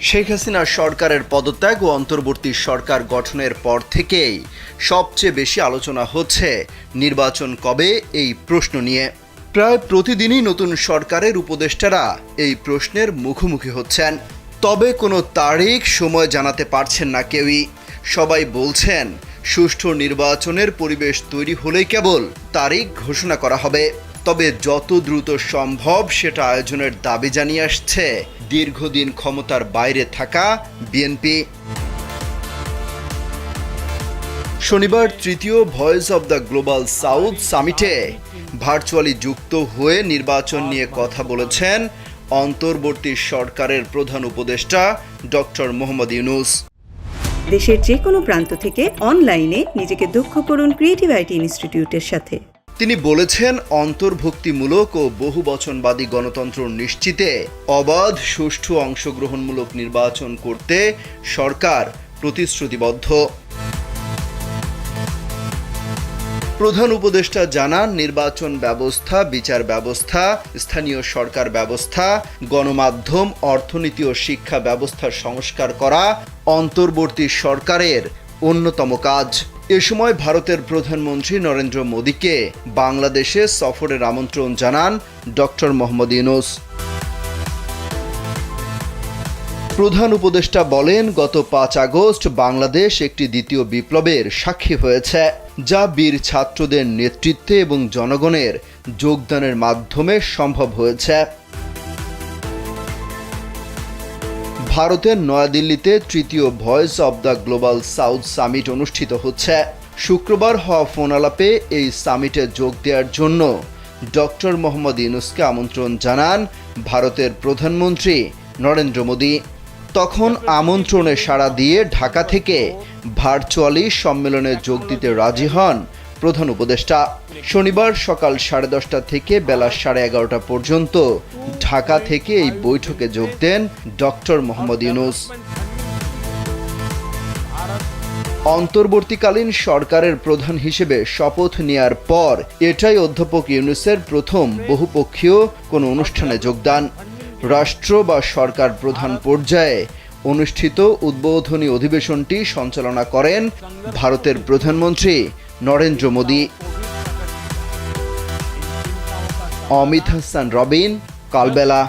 শেখ হাসিনা সরকারের পদত্যাগ ও অন্তর্বর্তী সরকার গঠনের পর থেকেই সবচেয়ে বেশি আলোচনা হচ্ছে নির্বাচন কবে এই প্রশ্ন নিয়ে। প্রায় প্রতিদিনই নতুন সরকারের উপদেষ্টারা এই প্রশ্নের মুখোমুখি হচ্ছেন। তবে কোনো তারিখ সময় জানাতে পারছেন না কেউই। সবাই বলছেন, সুষ্ঠু নির্বাচনের পরিবেশ তৈরি হলেই কেবল তারিখ ঘোষণা করা হবে। তবে যত দ্রুত সম্ভব সেটা আয়োজনের দাবি জানিয়ে আসছে। দীর্ঘদিন ক্ষমতার বাইরে থাকা বিএনপি। শনিবার তৃতীয় voice of the global south সামিটে virtually যুক্ত হয়ে নির্বাচন নিয়ে কথা বলেছেন অন্তর্বর্তী সরকারের প্রধান উপদেষ্টা ডক্টর মোহাম্মদ ইউনুস। দেশের যে কোনো প্রান্ত থেকে অনলাইনে নিজেকে দক্ষ করুন ক্রিয়েটিভ আইটি ইনস্টিটিউটের সাথে। তিনি বলেছেন, অন্তর্ভুক্তিমূলক ও বহুবচনবাদী গণতন্ত্র নিশ্চিতে অবাধ, সুষ্ঠু অংশগ্রহণমূলক নির্বাচন করতে সরকার প্রতিশ্রুতিবদ্ধ। প্রধান উপদেষ্টা জানান, নির্বাচন ব্যবস্থা, বিচার ব্যবস্থা, স্থানীয় সরকার ব্যবস্থা, গণমাধ্যম, অর্থনীতি ও শিক্ষা ব্যবস্থার সংস্কার করা অন্তর্বর্তী সরকারের অন্যতম কাজ। এ সময় ভারতের প্রধানমন্ত্রী নরেন্দ্র মোদীকে বাংলাদেশে সফরের আমন্ত্রণ জানান ডক্টর মোহাম্মদ ইউনুস। প্রধান উপদেষ্টা বলেন, গত পাঁচ আগস্ট বাংলাদেশ একটি দ্বিতীয় বিপ্লবের সাক্ষী হয়েছে, যা বীর ছাত্রদের নেতৃত্বে এবং জনগণের যোগদানের মাধ্যমে সম্ভব হয়েছে। ভারতের নয়াদিল্লিতে তৃতীয় voice of the global south summit অনুষ্ঠিত হচ্ছে। শুক্রবার হওয়া ফোন আলাপে এই সামিটে যোগ দেওয়ার জন্য ডক্টর মোহাম্মদ ইউনুসকে আমন্ত্রণ জানান ভারতের প্রধানমন্ত্রী নরেন্দ্র মোদী। তখন আমন্ত্রণে সাড়া দিয়ে ঢাকা থেকে ভার্চুয়ালি সম্মেলনে যোগ দিতে রাজি হন প্রধান উপদেষ্টা। শনিবার সকাল সাড়ে দশটা থেকে বেলা সাড়ে এগারোটা পর্যন্ত ঢাকা থেকে এই বৈঠকে যোগ দেন ডক্টর মোহাম্মদ ইউনুস। অন্তর্বর্তীকালীন সরকারের প্রধান হিসেবে শপথ নেয়ার পর এটাই অধ্যাপক ইউনুসের প্রথম বহুপক্ষীয় কোনো অনুষ্ঠানে যোগদান। রাষ্ট্র বা সরকার প্রধান পর্যায়ে অনুষ্ঠিত উদ্বোধনী অধিবেশনটি সঞ্চালনা করেন ভারতের প্রধানমন্ত্রী নরেন্দ্র মোদী অমিত হাসান রবিন কালবেলা।